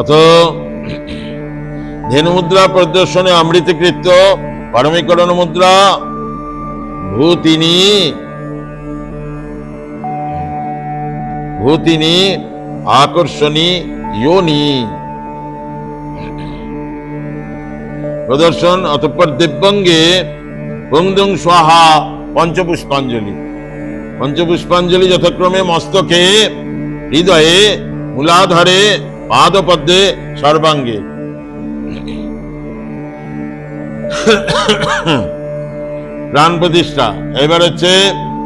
অথ ধেনু মুদ্রা প্রদর্শনে অমৃতকৃত্য পরমীকরণ মুদ্রা ভূতিনি ভূতিনি আকর্ষণী যোনি প্রদর্শন অতঃপর দিব্যঙ্গে পুংদুং স্বাহা পঞ্চপুষ্পাঞ্জলি। পঞ্চপুষ্পাঞ্জলি যথাক্রমে মস্তকে হৃদয়ে মূলাধারে পাদপদ্মে সর্বাঙ্গে। প্রাণ প্রতিষ্ঠা। এবার হচ্ছে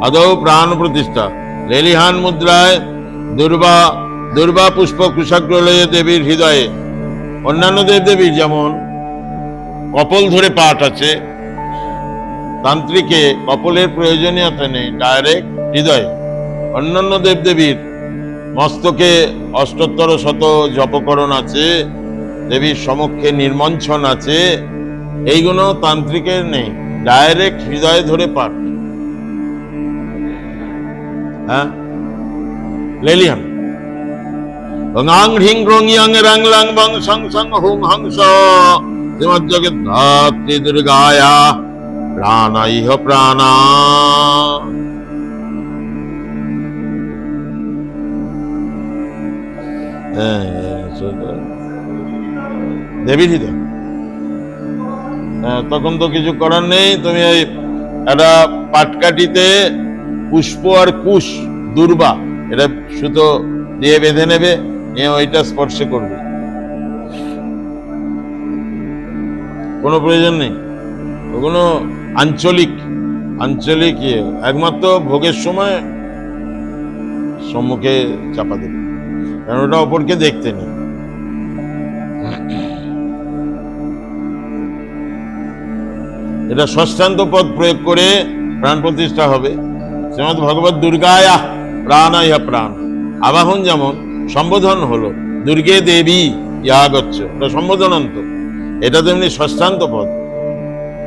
আদৌ প্রাণ প্রতিষ্ঠা। লেলিহান মুদ্রায় দুর্বা দুর্বা পুষ্প কুশাগ্রলয়ে দেবীর হৃদয়ে। অন্যান্য দেব দেবীর যেমন কপল ধরে পাঠ আছে, তান্ত্রিকে কপলের প্রয়োজনীয়তা নেই, ডাইরেক্ট হৃদয়ে। অন্যান্য দেবদেবীর মস্তকে অষ্টোত্তর শত জপকরণ আছে, দেবীর সমক্ষে নির্মঞ্চন আছে, এইগুলো তান্ত্রিকের নেই ডাইরেক্ট হৃদয়ে ধরে পাঠ। হ্যাঁ? লেলিহান। আং হ্রিং গ্রং ইয়াং রাং লাং বং সং সং দুর্গায়া প্রাণা ইহ প্রাণা। হ্যাঁ। দেবীর হৃদয় হ্যাঁ, তখন তো কিছু করার নেই। তুমি ওই একটা পাটকাঠিতে পুষ্প আর কুশ দুর্বা এটা সুতো দিয়ে বেঁধে নেবে নিয়ে ওইটা স্পর্শ করবে। কোনো প্রয়োজন নেই। ওগুলো আঞ্চলিক আঞ্চলিক ইয়ে। একমাত্র ভোগের সময় সম্মুখে চাপা দেবে। কারণ ওটা অপরকে দেখতে নেই। এটা ষষ্ঠান্ত পদ প্রয়োগ করে প্রাণ প্রতিষ্ঠা হবে। শ্রীমদ ভগবত দুর্গায়া প্রাণায়া প্রাণ। আবাহন যেমন, সম্বোধন হলো, দুর্গে দেবী ইয়াগচ্ছ। এটা সম্বোধনান্ত। এটা তেমনি ষষ্ঠান্ত পদ।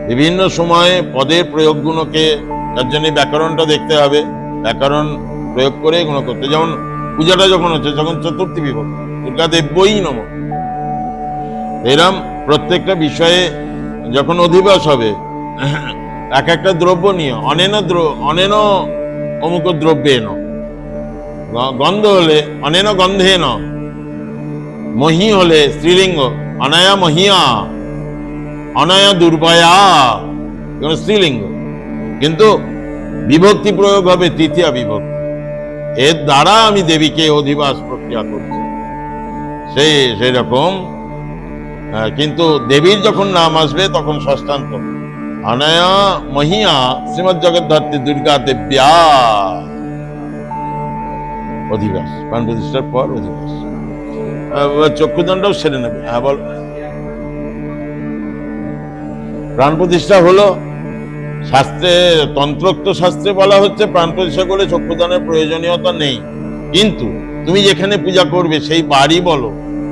বিভিন্ন সময়ে পদের প্রয়োগগুলোকে, তার জন্য ব্যাকরণটা দেখতে হবে। ব্যাকরণ প্রয়োগ করে এগুলো করতে যেমন পূজাটা যখন হচ্ছে, যখন চতুর্থী বিভক্তি দুর্গা দেব্যই নম। এরম প্রত্যেকটা বিষয়ে যখন অধিবাস হবে, এক একটা দ্রব্য নিয়ে, অনেন অনেন অমুক দ্রব্যেন গ- গন্ধ হলে অনেন গন্ধেন মহি হলে স্ত্রীলিঙ্গ, অনায়া মহিয়া, অনায়া দুর্বয়া স্ত্রীলিঙ্গ। কিন্তু বিভক্তি প্রয়োগ হবে তৃতীয় বিভক্তি। এর দ্বারা আমি দেবীকে অধিবাস প্রক্রিয়া করছি। সেই সেই রকম আহ, কিন্তু দেবীর যখন নাম আসবে তখন ষষ্ঠান্ত অনায়া মহিয়া শ্রীমৎ জগদ্ধাত্রী দুর্গা দেব্যা। অধিবাস প্রাণ প্রতিষ্ঠার পর অধিবাস। চক্ষুদণ্ডও সেরে নেবে। হ্যাঁ বল। প্রাণ প্রতিষ্ঠা হলো শাস্ত্রে, তন্ত্রোক্ত শাস্ত্রে বলা হচ্ছে, প্রাণ প্রতিষ্ঠা করে চক্ষুদানের প্রয়োজনীয়তা নেই। কিন্তু তুমি যেখানে পূজা করবে, সেই বাড়ি বলো,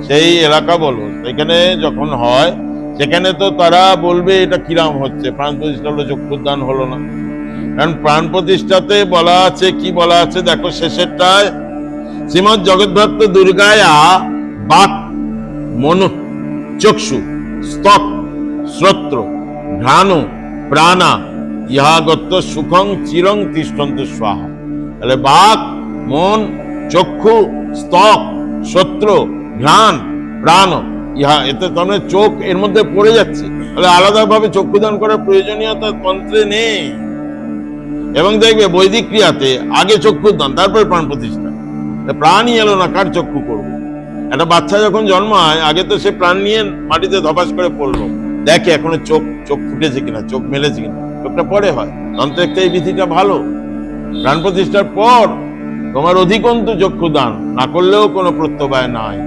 সেই এলাকা বলো, সেখানে যখন হয়, সেখানে তো তারা বলবে, এটা কিরাম হচ্ছে, প্রাণ প্রতিষ্ঠা হলো, চক্ষুদান হলো না। কারণ প্রাণ প্রতিষ্ঠাতে বলা আছে, কি বলা আছে, দেখো শেষেরটায়, শ্রীমৎ জগদ্ধাত্র দুর্গায়া বাক মন চক্ষু স্তক শ্রোত্র ঘ্রাণ প্রাণা ইহাগত সুখং চিরং তিষ্ঠন্ত স্বাহা। তাহলে বাক, মন, চক্ষু, স্তক শ্রোত্র ঘ্রাণ, প্রাণ, ইহা এতে তাহলে চোখ এর মধ্যে পড়ে যাচ্ছে। তাহলে আলাদাভাবে চক্ষুদান করার প্রয়োজনীয়তা তন্ত্রে নেই। এবং দেখবে বৈদিক ক্রিয়াতে আগে চক্ষুদান তারপরে প্রাণ প্রতিষ্ঠা। প্রাণই এলো না, কার চক্ষু করব? একটা বাচ্চা যখন জন্মায় আগে তো সে প্রাণ নিয়ে মাটিতে ধপাস করে পড়ল। দেখে এখনও চোখ চোখ ফুটেছে কিনা, চোখ মেলেছে কিনা। চোখটা পরে হয়। তন্ত্রের এই বিধিটা ভালো। প্রাণ প্রতিষ্ঠার পর তোমার অধিকন্তু চক্ষু দান না করলেও কোনো প্রত্যবায় নাই।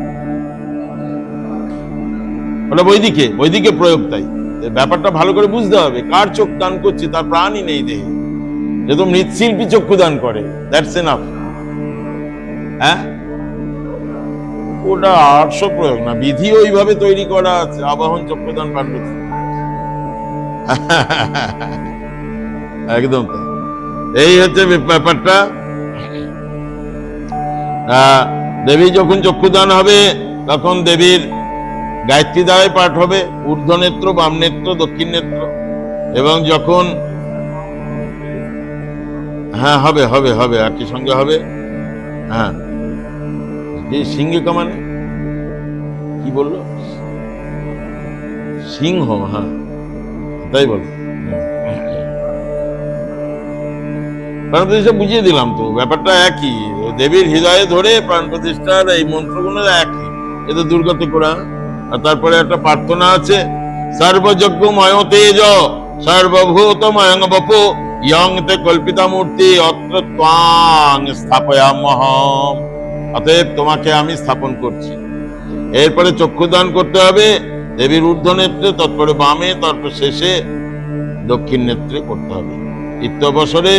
ওটা বৈদিকে বৈদিকে প্রয়োগ তাই। ব্যাপারটা ভালো করে বুঝতে হবে, কার চোখ দান করছি, তার প্রাণই নেই দেহে। যেহেতু মৃৎশিল্পী চক্ষু দান করে দ্যাটস এনাফ হ্যাঁ? ওটা আটশো প্রয়োগ না, বিধি ওইভাবে তৈরি করা আছে, আবাহন চক্রদান পাণ্ডব একদম তাই। এই হচ্ছে ব্যাপারটা। দেবী যখন চক্ষুদান হবে, তখন দেবীর গায়ত্রী দ্বারাই পাঠ হবে ঊর্ধ্ব নেত্র বাম নেত্র দক্ষিণ নেত্র এবং যখন হ্যাঁ হবে হবে হবে একই সঙ্গে হবে? হ্যাঁ। যে সিংহিকা মানে? কি বলল? সিংহ হ্যাঁ। তাই বল। প্রাণ প্রতিষ্ঠা বুঝিয়ে দিলাম তো, ব্যাপারটা একই। দেবীর হৃদয়ে ধরে প্রাণ প্রতিষ্ঠার এই মন্ত্রগুলো একই। এ তো দুর্গতি করা আর তারপরে একটা প্রার্থনা আছে সর্বযজ্ঞ ময় তেজ সর্বভূত ময়ং বপু, ইয়ং তে কল্পিতা মূর্তি অত্র ত্বাং স্থাপয়ামহম। অতএব তোমাকে আমি স্থাপন করছি। এরপরে চক্ষুদান করতে হবে, দেবীর ঊর্ধ্ব নেত্রে তারপরে বামে তারপর শেষে দক্ষিণ নেত্রে করতে হবে। ইত্যবসরে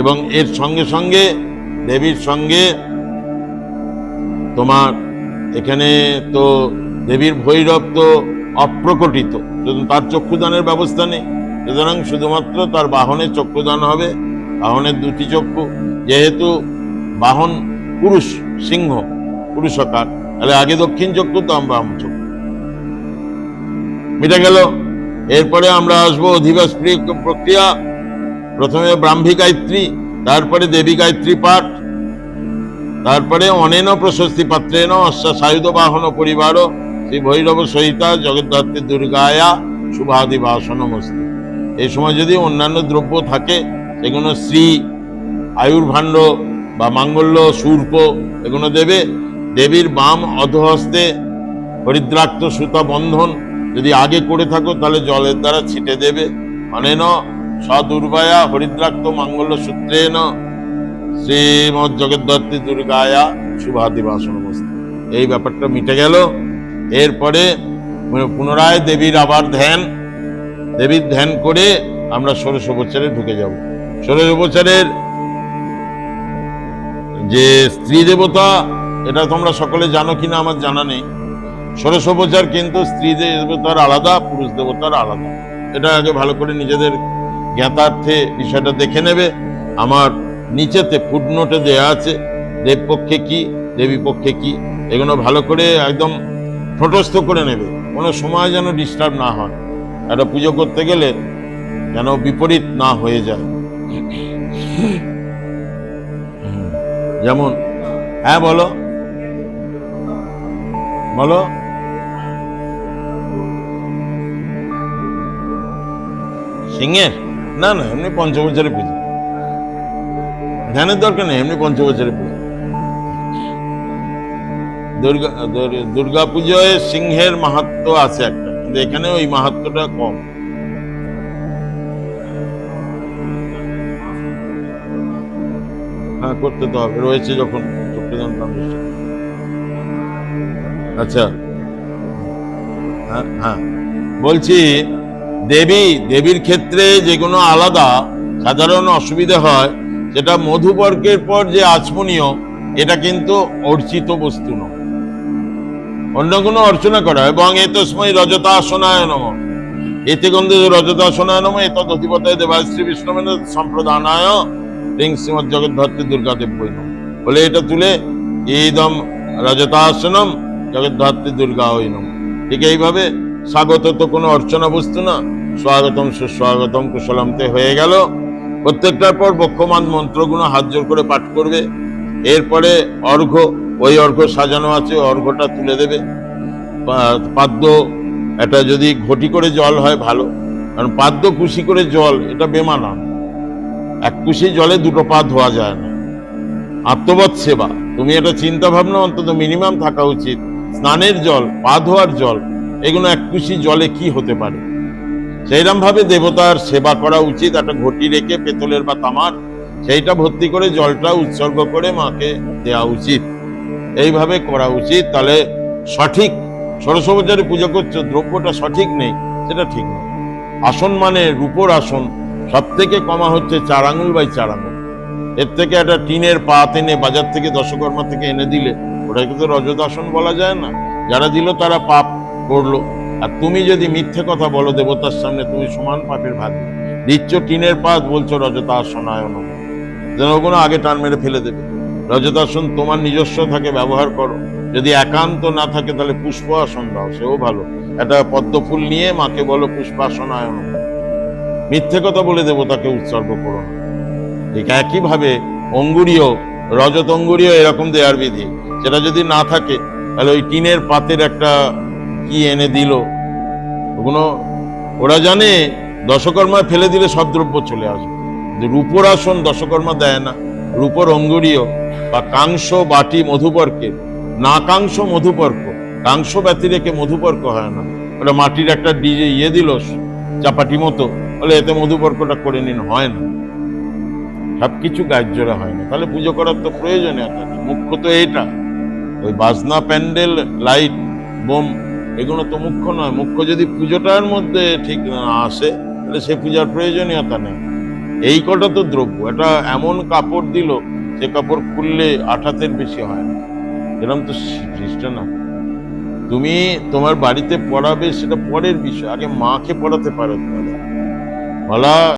এবং এর সঙ্গে সঙ্গে দেবীর সঙ্গে তোমার এখানে তো দেবীর ভৈরব তো অপ্রকটিত তার চক্ষুদানের ব্যবস্থা নেই। সুতরাং শুধুমাত্র তার বাহনের চক্ষুদান হবে, বাহনের দুটি চক্ষু, যেহেতু বাহন পুরুষ, সিংহ, পুরুষকার, তাহলে আগে দক্ষিণ চক্ষু, তো আমরা চক্ষু। মিটে গেল? এরপরে আমরা আসব অধিবাস প্রক্রিয়া প্রথমে ব্রাহ্মী গায়ত্রী, তারপরে দেবী গায়ত্রী পাঠ, তারপরে অনেন প্রশস্তি পাত্রেন অশ্ব সায়ুধ বাহন পরিবার, শ্রী ভৈরব সহিতা, জগদ্ধাত্রী দুর্গায়া, শুভাদি বাসনমস্তি এই সময় যদি অন্যান্য দ্রব্য থাকে সেগুলো শ্রী আয়ুর ভাণ্ড বা মাঙ্গল্য, সূর্প এগুলো দেবে, দেবীর বাম অধহস্তে হরিদ্রাক্ত সুতা বন্ধন যদি আগে করে থাকো, তাহলে জলের দ্বারা ছিটে দেবে। অনেন সদুর্বায়া হরিদ্রাক্ত মাঙ্গল্য সূত্রেন শ্রীমৎ জগদ্ধাত্রী দুর্গায়া শুভাদিবাসন এই ব্যাপারটা মিটে গেল। এরপরে পুনরায় দেবীর আবার ধ্যান। দেবীর ধ্যান করে আমরা ষোড়শ বছরে ঢুকে যাব। ষোড়শ বছরের যে স্ত্রী দেবতা, এটা তোমরা সকলে জানো কিনা আমার জানা নেই। ষোড়শ বছর কিন্তু স্ত্রী দেবতার আলাদা, পুরুষ দেবতার আলাদা। এটা আগে ভালো করে নিজেদের জ্ঞাতার্থে বিষয়টা দেখে নেবে। আমার নিচেতে ফুটনোটে দেয়া আছে দেব পক্ষে কি দেবী পক্ষে কি, এগুলো ভালো করে একদম ঠোঁটস্থ করে নেবে। কোনো সময় যেন ডিস্টার্ব না হয়। একটা পুজো করতে গেলে যেন বিপরীত না হয়ে যায়। যেমন হ্যাঁ বলো। বলো। সিংহের? না না, এমনি পঞ্চবছরে পুজো। ধ্যানের দরকার নেই, এমনি পঞ্চবছরে পুজো। দুর্গা, দুর- দুর্গা পুজোয় সিংহের মাহাত্ম আছে একটা, কিন্তু এখানে ওই মাহাত্মটা কম। হ্যাঁ করতে তো হবে, রয়েছে যখন আচ্ছা। হ্যাঁ হ্যাঁ। বলছি দেবী, দেবীর ক্ষেত্রে যে কোনো আলাদা, সাধারণ অসুবিধা হয় যেটা মধুবর্গের পর যে আচমনীয়, এটা কিন্তু অর্চিত বস্তু নয়। অন্য কোনো অর্চনা করা এবং এ তসময় রজতাসনায় নম। এতে গন্ধে রজতাসনায় নম এত অধিপতায় দেবাশ্রী বিষ্ণবেন সম্প্রদানায় রিং শ্রীমৎ জগদ্ধাত্রী দুর্গা দেব্যই নম। বলে এটা তুলে ইদম রজতাসনম জগদ্ধাত্রী দুর্গা ওই নম। ঠিক এইভাবে স্বাগত তো কোনো অর্চনা বস্তু না। স্বাগতম সুস্বাগতম কুশলমতে হয়ে গেল। প্রত্যেকটার পর বক্ষমান মন্ত্রগুলো হাত জোর করে পাঠ করবে। এরপরে অর্ঘ্য, ওই অর্ঘ্য সাজানো আছে, অর্ঘ্যটা তুলে দেবে। পাদ্য, এটা যদি ঘটি করে জল হয় ভালো। কারণ পাদ্য কুশি করে জল, এটা বেমানান এক কুশি জলে দুটো পা ধোয়া যায় না। আত্মবৎ সেবা। তুমি এটা চিন্তা ভাবনা অন্তত মিনিমাম থাকা উচিত। স্নানের জল, পা ধোয়ার জল এগুলো এক কুশি জলে কি হতে পারে? সেইরকম ভাবে দেবতার সেবা করা উচিত, একটা ঘটি রেখে পেতলের বা তামার, সেইটা ভর্তি করে জলটা উৎসর্গ করে মাকে দেওয়া উচিত। এইভাবে করা উচিত, তাহলে সঠিক সরস্বতী পুজো করছ, দ্রব্যটা সঠিক নেই, সেটা ঠিক নয়। আসন মানে রূপোর আসন সব থেকে কমা হচ্ছে চার আঙুল বাই চার আঙুল এর থেকে একটা টিনের পাত এনে বাজার থেকে দশকর্মা থেকে এনে দিলে, ওটাকে তো রজতাসন বলা যায় না। যারা দিল তারা পাপ করল আর তুমি যদি মিথ্যে কথা বলো, দেবতার সামনে তুমি সমান পাপের ভাগ। দিচ্ছ টিনের পাত, বলছো রজতাসনায় নম যেন ওগুলো আগে টান মেরে ফেলে দেবে। রজতাসন, তোমার নিজস্ব থাকে, ব্যবহার করো। যদি একান্ত না থাকে, তাহলে পুষ্প আসন দাও, সেও ভালো। একটা পদ্ম ফুল নিয়ে মাকে বলো পুষ্পাসনায়ন মিথ্যে কথা বলে দেবো তাকে উৎসর্গ করো না। ঠিক একইভাবে অঙ্গুরীয় রজত অঙ্গুরীয় এরকম দেয়ার বিধি। সেটা যদি না থাকে, তাহলে ওই টিনের পাতের একটা কি এনে দিল। ওগুলো ওরা জানে দশকর্মায় ফেলে দিলে সব দ্রব্য চলে আসবে। যে রূপর আসন দশকর্মা দেয় না। রূপর অঙ্গুরীয় বা কাংস, বাটি মধুপর্কে না কাংস মধুপর্ক কাংস ব্যতি রেখে মধুপর্ক হয় না। ওটা মাটির একটা ডিজে ইয়ে দিল চাপাটি মতো। বলে এতে মধুপর্কটা করে নিন, হয় না। সব সবকিছু গাজ্যরা হয় না। তাহলে পুজো করার তো প্রয়োজনীয়তা নেই মুখ্য তো এটা ওই বাজনা, প্যান্ডেল, লাইট, বোম এগুলো তো মুখ্য নয়। মুখ্য যদি পুজোটার মধ্যে ঠিক না আসে, তাহলে সে পূজার প্রয়োজনীয়তা নেই। এই কটা তো দ্রব্য। এটা এমন কাপড় দিল সে কাপড় খুললে আঠাতের বেশি হয় না। এরকম তো সৃষ্ট না। তুমি তোমার বাড়িতে পড়াবে, সেটা পরের বিষয়। আগে মাকে পড়াতে পারো বলা